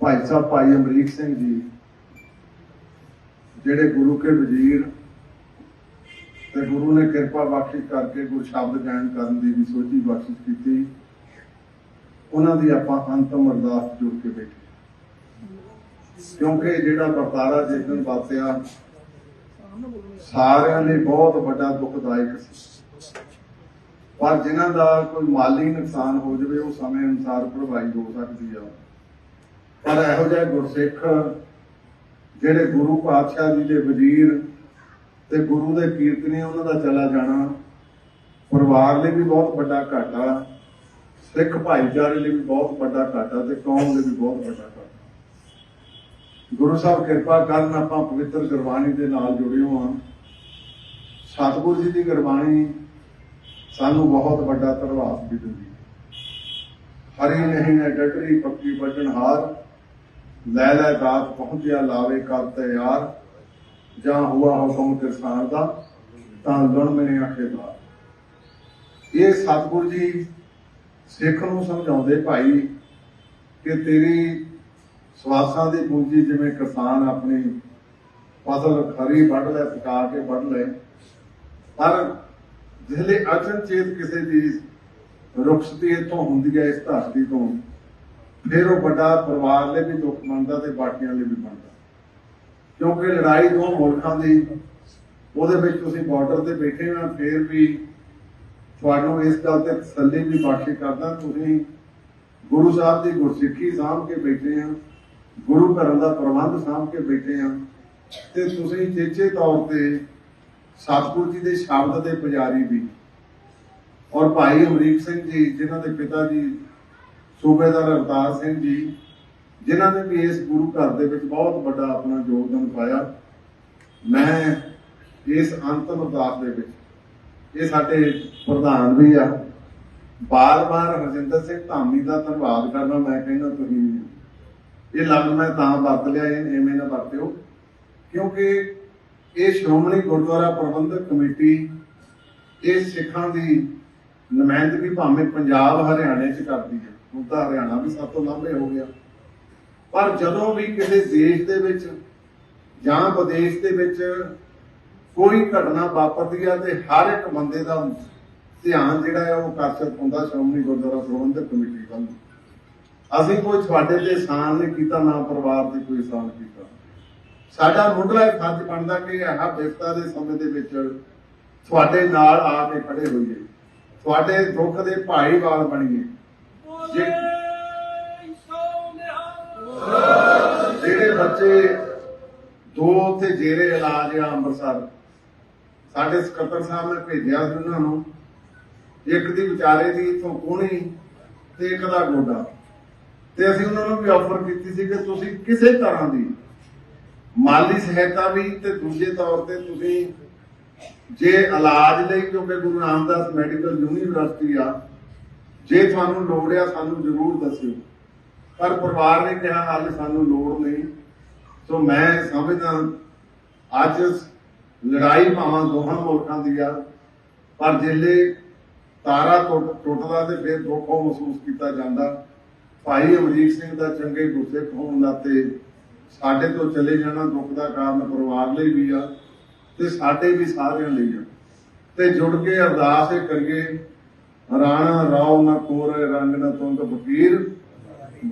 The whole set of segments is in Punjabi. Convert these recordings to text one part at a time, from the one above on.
ਭਾਈ ਸਾਹਿਬ, ਭਾਈ ਅਮਰੀਕ ਸਿੰਘ ਜੀ, ਜਿਹੜੇ ਗੁਰੂ ਕੇ ਵਜ਼ੀਰ ਤੇ ਗੁਰੂ ਨੇ ਕਿਰਪਾ ਬਖਸ਼ਿਸ਼ ਕਰਕੇ ਗੁਰ ਸ਼ਬਦ ਗਾਇਨ ਕਰਨ ਦੀ ਵੀ ਸੋਝੀ ਬਖਸ਼ਿਸ਼ ਕੀਤੀ, ਉਹਨਾਂ ਦੀ ਆਪਾਂ ਅੰਤਮ ਅਰਦਾਸ ਜੁੜ ਕੇ ਬੈਠੇ ਕਿਉਂਕਿ ਜਿਹੜਾ ਵਰਤਾਰਾ ਜਿਸ ਦਿਨ ਵਾਪਰਿਆ, ਸਾਰਿਆਂ ਲਈ ਬਹੁਤ ਵੱਡਾ ਦੁਖਦਾਇਕ ਸੀ। ਪਰ ਜਿਨ੍ਹਾਂ ਦਾ ਕੋਈ ਮਾਲੀ ਨੁਕਸਾਨ ਹੋ ਜਾਵੇ, ਉਹ ਸਮੇਂ ਅਨੁਸਾਰ ਭਰਵਾਈ ਹੋ ਸਕਦੀ ਆ। ਪਰ ਇਹੋ ਜਿਹੇ ਗੁਰਸਿੱਖ ਜਿਹੜੇ ਗੁਰੂ ਪਾਤਸ਼ਾਹ ਜੀ ਦੇ ਵਜ਼ੀਰ ਤੇ ਗੁਰੂ ਦੇ ਕੀਰਤਨੀ ਉਹਨਾਂ ਦਾ ਚਲਾ ਜਾਣਾ, ਪਰਿਵਾਰ ਲਈ ਵੀ ਬਹੁਤ ਵੱਡਾ ਘਾਟਾ, ਸਿੱਖ ਭਾਈਚਾਰੇ ਲਈ ਵੀ ਬਹੁਤ ਵੱਡਾ ਘਾਟਾ ਤੇ ਕੌਮ ਲਈ ਵੀ ਬਹੁਤ ਵੱਡਾ ਘਾਟਾ। ਗੁਰੂ ਸਾਹਿਬ, ਕਿਰਪਾ ਕਰਨ ਆਪਾਂ ਪਵਿੱਤਰ ਗੁਰਬਾਣੀ ਦੇ ਨਾਲ ਜੁੜੇ ਹਾਂ। ਸਤਿਗੁਰੂ ਜੀ ਦੀ ਗੁਰਬਾਣੀ ਸਾਨੂੰ ਬਹੁਤ ਵੱਡਾ ਧਰਵਾਸ ਵੀ ਦਿੰਦੀ ਹੈ। ਹਰੀ ਨਹੀਂ ਹੈ ਡਟਰੀ ਪੱਕੀ ਵਜਣ ਹਾਰ ਲੈ ਲੈ ਦਾਤ ਪਹੁੰਚਿਆ ਲਾਵੇ ਕਰ ਤੇ ਜਾਂ ਹੁਆ ਹੁਕਮ ਕਿਰਸਾਨ ਦਾ, ਤਾਂ ਲਣ ਮੈਨੇ ਆਖੇ ਦਾ ਇਹ ਸਤਿਗੁਰੂ ਜੀ ਸਿੱਖ ਨੂੰ ਸਮਝਾਉਂਦੇ ਭਾਈ ਕਿ ਤੇਰੀ ਸਵਾਸਾਂ ਦੀ ਪੂੰਜੀ ਜਿਵੇਂ ਕਿਸਾਨ ਆਪਣੀ ਫਸਲ ਖਰੀ ਵੱਢ ਲੈ, ਪਕਾ ਕੇ ਵੱਢ ਲੈ। ਪਰ ਜਿਹੜੇ ਅਚਨਚੇਤ ਕਿਸੇ ਦੀ ਰੁਖਸਤੀ ਇੱਥੋਂ ਹੁੰਦੀ ਹੈ, ਇਸ ਧਰਤੀ ਤੋਂ ਫਿਰ ਉਹ ਵੱਡਾ ਪਰਿਵਾਰ ਲਈ ਵੀ ਦੁੱਖ ਬਣਦਾ ਤੇ ਬਾਕੀਆਂ ਲਈ ਵੀ ਬਣਦਾ ਕਿਉਂਕਿ ਲੜਾਈ ਦੋ ਮੁਲਕਾਂ ਦੀ, ਉਹਦੇ ਵਿੱਚ ਤੁਸੀਂ ਬਾਰਡਰ ਤੇ ਬੈਠੇ ਆ ਫਿਰ ਵੀ ਤੁਹਾਨੂੰ ਇਸ ਗੱਲ ਤੇ ਤਸੱਲੀ ਵੀ ਬਖਸ਼ੇ ਕਰਦਾ। ਤੁਸੀਂ ਗੁਰੂ ਸਾਹਿਬ ਦੀ ਗੁਰਸਿੱਖੀ ਸਾਂਭ ਕੇ ਬੈਠੇ ਆ ਗੁਰੂ ਘਰਾਂ ਦਾ ਪ੍ਰਬੰਧ ਸਾਂਭ ਕੇ ਬੈਠੇ ਆ ਤੇ ਤੁਸੀਂ ਚੇਚੇ ਤੌਰ ਤੇ ਸਤਿਗੁਰੂ ਜੀ ਦੇ ਸ਼ਬਦ ਦੇ ਪੁਜਾਰੀ ਵੀ। ਔਰ ਭਾਈ ਅਮਰੀਕ ਸਿੰਘ ਜੀ, ਜਿਨ੍ਹਾਂ ਦੇ ਪਿਤਾ ਜੀ ਸੂਬੇਦਾਰ ਅਵਤਾਰ ਸਿੰਘ ਜੀ, ਜਿਨ੍ਹਾਂ ਨੇ ਵੀ ਇਸ ਗੁਰੂ ਘਰ ਦੇ ਵਿੱਚ ਬਹੁਤ ਵੱਡਾ ਆਪਣਾ ਯੋਗਦਾਨ ਪਾਇਆ, ਮੈਂ ਇਸ ਅੰਤਮ ਅਰਦਾਸ ਦੇ ਵਿੱਚ ਇਹ ਸਾਡੇ ਪ੍ਰਧਾਨ ਵੀ ਆ। ਬਾਰ-ਬਾਰ ਹਰਜਿੰਦਰ ਸਿੰਘ ਧਾਮੀ ਦਾ ਧੰਨਵਾਦ ਕਰਨਾ ਮੈਂ ਕਹਿੰਦਾ ਤੁਸੀਂ ਇਹ ਲਫ਼ਜ਼ ਮੈਂ ਤਾਂ ਵਰਤ ਲਿਆ, ਇਹ ਐਵੇਂ ਨਾ ਵਰਤਿਓ, ਕਿਉਂਕਿ ਇਹ ਸ਼੍ਰੋਮਣੀ ਗੁਰਦੁਆਰਾ ਪ੍ਰਬੰਧਕ ਕਮੇਟੀ, ਇਹ ਸਿੱਖਾਂ ਦੀ ਨੁਮਾਇੰਦਗੀ ਭਾਵੇਂ ਪੰਜਾਬ, ਹਰਿਆਣੇ 'ਚ ਕਰਦੀ ਹੈ। ਹੁਣ ਤਾਂ ਹਰਿਆਣਾ ਵੀ ਸਭ ਤੋਂ ਲਾਂਭੇ ਹੋ ਗਿਆ। ਪਰ ਜਦੋਂ ਵੀ ਕਿਸੇ ਦੇਸ਼ ਦੇ ਵਿੱਚ ਜਾਂ ਵਿਦੇਸ਼ ਦੇ ਵਿੱਚ ਕੋਈ ਘਟਨਾ ਵਾਪਰਦੀ ਆ ਤੇ ਹਰ ਇੱਕ ਬੰਦੇ ਦਾ ਧਿਆਨ ਜਿਹੜਾ ਹੈ ਉਹ ਆਕਰਸ਼ਿਤ ਹੁੰਦਾ ਸ਼੍ਰੋਮਣੀ ਗੁਰਦੁਆਰਾ ਪ੍ਰਬੰਧਕ ਕਮੇਟੀ ਵੱਲ। ਅਸੀਂ ਕੋਈ ਤੁਹਾਡੇ ਤੇ ਆਸਾਨ ਨਹੀਂ ਕੀਤਾ, ਨਾ ਪਰਿਵਾਰ ਤੇ ਕੋਈ ਸਾਨ ਕੀਤਾ। ਸਾਡਾ ਮੁੱਢਲਾ ਇਹ ਫਰਜ਼ ਬਣਦਾ ਕਿ ਆਹ ਵਿਪਤਾ ਦੇ ਸਮੇਂ ਦੇ ਵਿੱਚ ਤੁਹਾਡੇ ਨਾਲ ਆ ਕੇ ਖੜੇ ਹੋਈਏ। ਤੁਹਾਡੇ ਦੁੱਖ ਦੇ ਭਾਈਵਾਲ ਬਣੀਏ। ਜਿਹੜੇ ਬੱਚੇ ਦੋ ਉੱਥੇ ਜੇਰੇ ਇਲਾਜ ਆ ਅੰਮ੍ਰਿਤਸਰ ਸਾਡੇ ਸਕੱਤਰ ਸਾਹਿਬ ਨੇ ਭੇਜਿਆ ਸੀ ਉਹਨਾਂ ਨੂੰ ਇੱਕ ਦੀ ਵਿਚਾਰੇ ਦੀ ਇਥੋਂ ਕੋਣੀ ਤੇ ਇੱਕ ਦਾ ਗੋਡਾ। ਤੇ ਅਸੀਂ ਉਹਨਾਂ ਨੂੰ ਵੀ ਆਫਰ ਕੀਤੀ ਸੀ ਕਿ ਤੁਸੀਂ ਕਿਸੇ ਤਰ੍ਹਾਂ ਦੀ ਮਾਲੀ ਸਹਾਇਤਾ ਵੀ ਤੇ ਦੂਜੇ ਤੌਰ ਤੇ ਤੁਸੀਂ ਜੇ ਇਲਾਜ ਲਈ, ਕਿਉਂਕਿ ਗੁਰੂ ਰਾਮਦਾਸ ਮੈਡੀਕਲ ਯੂਨੀਵਰਸਿਟੀ ਆ, ਜੇ ਤੁਹਾਨੂੰ ਲੋੜ ਆ, ਸਾਨੂੰ ਜ਼ਰੂਰ ਦੱਸਿਓ। ਪਰ ਪਰਿਵਾਰ ਨੇ ਕਿਹਾ, ਹਾਲੇ ਸਾਨੂੰ ਲੋੜ ਨਹੀਂ। ਸੋ ਮੈਂ ਸਮਝਦਾ, ਅੱਜ ਲੜਾਈ ਭਾਵਾਂ ਦੋਹਾਂ ਮੁਲਕਾਂ ਦੀ ਆ, ਪਰ ਜਿੱਲੇ ਤਾਰਾ ਟੁੱਟਦਾ ਤੇ ਫਿਰ ਦੁੱਖ ਮਹਿਸੂਸ ਕੀਤਾ ਜਾਂਦਾ। ਭਾਈ ਅਮਰੀਕ ਸਿੰਘ ਦਾ ਚੰਗੇ ਗੁੱਸੇ ਹੋਣ ਨਾਤੇ ਸਾਡੇ ਤੋਂ ਚਲੇ ਜਾਣਾ ਦੁੱਖ ਦਾ ਕਾਰਨ ਪਰਿਵਾਰ ਲਈ ਵੀ ਆ। ਤੇ ਸਾਡੇ ਵੀ ਸਾਰਿਆਂ ਲਈ ਆ। ਤੇ ਜੁੜ ਕੇ ਅਰਦਾਸ ਇਹ ਕਰੀਏ, ਰਾਣਾ ਰਾਉ ਨਾ ਕੋਰੇ, ਰੰਗ ਨਾ ਤੁੰਗ ਫਕੀਰ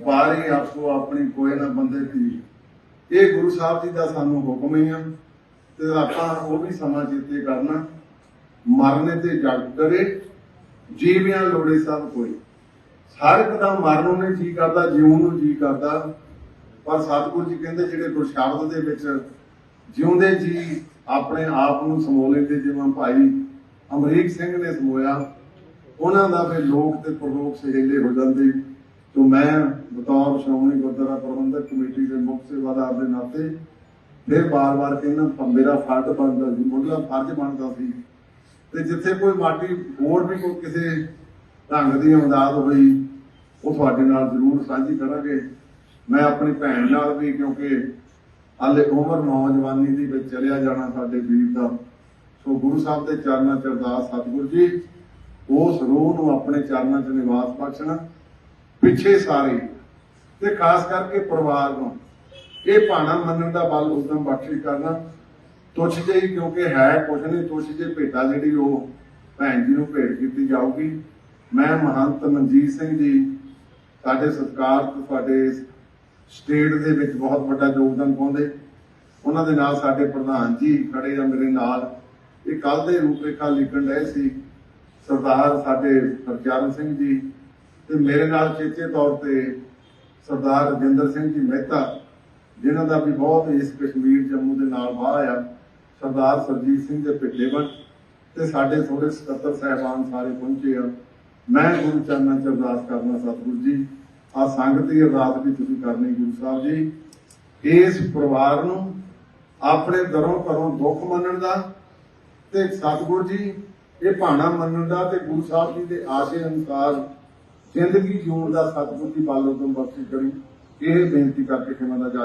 ਬਾਰੀ ਆਪੋ ਆਪਣੀ ਕੋਈ ਨਾ ਬੰਦੇ ਦੀ ਇਹ ਗੁਰੂ ਸਾਹਿਬ ਜੀ ਦਾ ਸਾਨੂੰ ਹੁਕਮ ਹੀ ਆ ਤੇ ਆਪਾਂ ਉਹ ਵੀ ਸਮਾਂ ਚੇਤੇ ਕਰਨਾ। ਮਰਨੇ ਤੇ ਜਗ ਕਰੇ, ਜੀਵਿਆਂ ਲੋੜੇ ਸਭ ਕੋਈ। ਹਰ ਇੱਕ ਦਾ ਮਰਨ ਉਹਨੇ ਜੀ ਕਰਦਾ, ਜਿਉਣ ਨੂੰ ਜੀ ਕਰਦਾ। ਪਰ ਸਤਿਗੁਰੂ ਜੀ ਕਹਿੰਦੇ ਜਿਹੜੇ ਗੁਰਸ਼ਬਦ ਦੇ ਵਿੱਚ ਜਿਉਂਦੇ ਜੀ, ਆਪਣੇ ਆਪ ਨੂੰ ਸਮੋ ਲੈਂਦੇ ਜਿਵੇਂ ਭਾਈ ਅਮਰੀਕ ਸਿੰਘ ਨੇ ਸਮੋਇਆ, ਉਹਨਾਂ ਦਾ ਫਿਰ ਲੋਕ ਤੇ ਪ੍ਰਲੋਕ ਸਹੇਲੇ ਹੋ ਜਾਂਦੇ। ਤੋਂ ਮੈਂ ਬਤੌਰ ਸ਼੍ਰੋਮਣੀ ਗੁਰਦੁਆਰਾ ਪ੍ਰਬੰਧਕ ਕਮੇਟੀ ਦੇ ਮੁੱਖ ਸੇਵਾਦਾਰ ਦੇ ਨਾਤੇ ਫਿਰ ਬਾਰ-ਬਾਰ ਕਹਿੰਦਾ ਮੇਰਾ ਫਰਜ਼ ਬਣਦਾ ਸੀ, ਮੁੱਢਲਾ ਫਰਜ਼ ਬਣਦਾ ਸੀ। ਤੇ ਜਿੱਥੇ ਕੋਈ ਮਾਟੀ ਹੋਰ ਵੀ ਕੋਈ ਕਿਸੇ ਢੰਗ ਦੀ ਅਮਦਾਦ ਹੋਈ, ਉਹ ਤੁਹਾਡੇ ਨਾਲ ਜ਼ਰੂਰ ਸਾਂਝੀ ਕਰਾਂਗੇ। ਮੈਂ ਆਪਣੀ ਭੈਣ ਨਾਲ ਵੀ, ਕਿਉਂਕਿ ਹਾਲੇ ਉਮਰ ਨੌਜਵਾਨੀ ਦੀ ਵਿੱਚ ਚਲਿਆ ਜਾਣਾ ਸਾਡੇ ਵੀਰ ਦਾ। ਸੋ ਗੁਰੂ ਸਾਹਿਬ ਦੇ ਚਰਨਾਂ ਚ ਅਰਦਾਸ, ਸਤਿਗੁਰੂ ਜੀ, ਉਸ ਰੂਹ ਨੂੰ ਆਪਣੇ ਚਰਨਾਂ ਚ ਨਿਵਾਸ ਬਖਸ਼ਣਾ। ਪਿੱਛੇ ਸਾਰੇ, ਤੇ ਖਾਸ ਕਰਕੇ ਪਰਿਵਾਰ ਨੂੰ, ਇਹ ਭਾਣਾ ਮੰਨਣ ਦਾ ਬਲ ਉਦਮ ਬਖਸ਼ੀ ਕਰਨਾ। ਤੁਛ ਜਿਹੀ, ਕਿਉਂਕਿ ਹੈ ਕੁਛ ਨਹੀਂ, ਤੁਛ ਜੇ ਭੇਟਾ ਜਿਹੜੀ ਉਹ ਭੈਣ ਜੀ ਨੂੰ ਭੇਟ ਕੀਤੀ ਜਾਊਗੀ। ਮੈਂ ਮਹੰਤ ਮਨਜੀਤ ਸਿੰਘ ਜੀ, ਸਾਡੇ ਸਤਕਾਰ ਤੇ ਸਾਡੇ ਸਟੇਟ ਦੇ ਵਿੱਚ ਬਹੁਤ ਵੱਡਾ ਯੋਗਦਾਨ ਪਾਉਂਦੇ। ਉਹਨਾਂ ਦੇ ਨਾਲ ਸਾਡੇ ਪ੍ਰਧਾਨ ਜੀ ਖੜੇ ਆ ਮੇਰੇ ਨਾਲ। ਇਹ ਕੱਲ ਦੇ ਰੂਪਰੇਖਾ ਲਿਖਣ ਰਹੇ ਸੀ। ਸਰਦਾਰ ਸਾਡੇ ਹਰਚਰਨ ਸਿੰਘ ਜੀ ਤੇ ਮੇਰੇ ਨਾਲ ਚੇਚੇ ਤੌਰ ਤੇ ਸਰਦਾਰ ਰਜਿੰਦਰ ਸਿੰਘ ਜੀ ਮਹਿਤਾ, ਜਿਨ੍ਹਾਂ ਦਾ ਵੀ ਬਹੁਤ ਇਸ ਕਸ਼ਮੀਰ ਜੰਮੂ ਦੇ ਨਾਲ ਵਾਹ ਆ। ਸਰਦਾਰ ਸਰਜੀਤ ਸਿੰਘ ਦੇ ਪਿੱਲੇਵਨ ਤੇ ਸਾਡੇ ਥੋੜੇ ਸਕੱਤਰ ਸਹਿਬਾਨ ਸਾਰੇ ਪਹੁੰਚੇ ਆ। ਮੈਂ ਗੁਰੂ ਚਰਨਾਂ ਚ ਅਰਦਾਸ ਕਰਨਾ ਸਤਿਗੁਰੂ ਜੀ ਆ ਸੰਗਤ ਦੀ ਅਰਦਾਸ ਵੀ ਤੁਸੀਂ ਕਰਨੀ ਗੁਰੂ ਸਾਹਿਬ ਜੀ। ਇਸ ਪਰਿਵਾਰ ਨੂੰ ਆਪਣੇ ਦਰੋਂ ਘਰੋਂ ਦੁੱਖ ਮੰਨਣ ਦਾ ਤੇ ਸਤਿਗੁਰੂ ਜੀ, ਇਹ ਭਾਣਾ ਮੰਨਣ ਦਾ ਤੇ ਗੁਰੂ ਸਾਹਿਬ ਜੀ ਦੇ ਆਸ਼ੇ ਅਨੁਸਾਰ ਜ਼ਿੰਦਗੀ ਜਿਉਣ ਦਾ ਸਤਿਗੁਰੂ ਦੀ ਬਲ ਉਦਮ ਬਖਸ਼ੀ ਕਰੀ, ਇਹ ਬੇਨਤੀ ਕਰਕੇ ਕਿ ਦਾ ਜਾ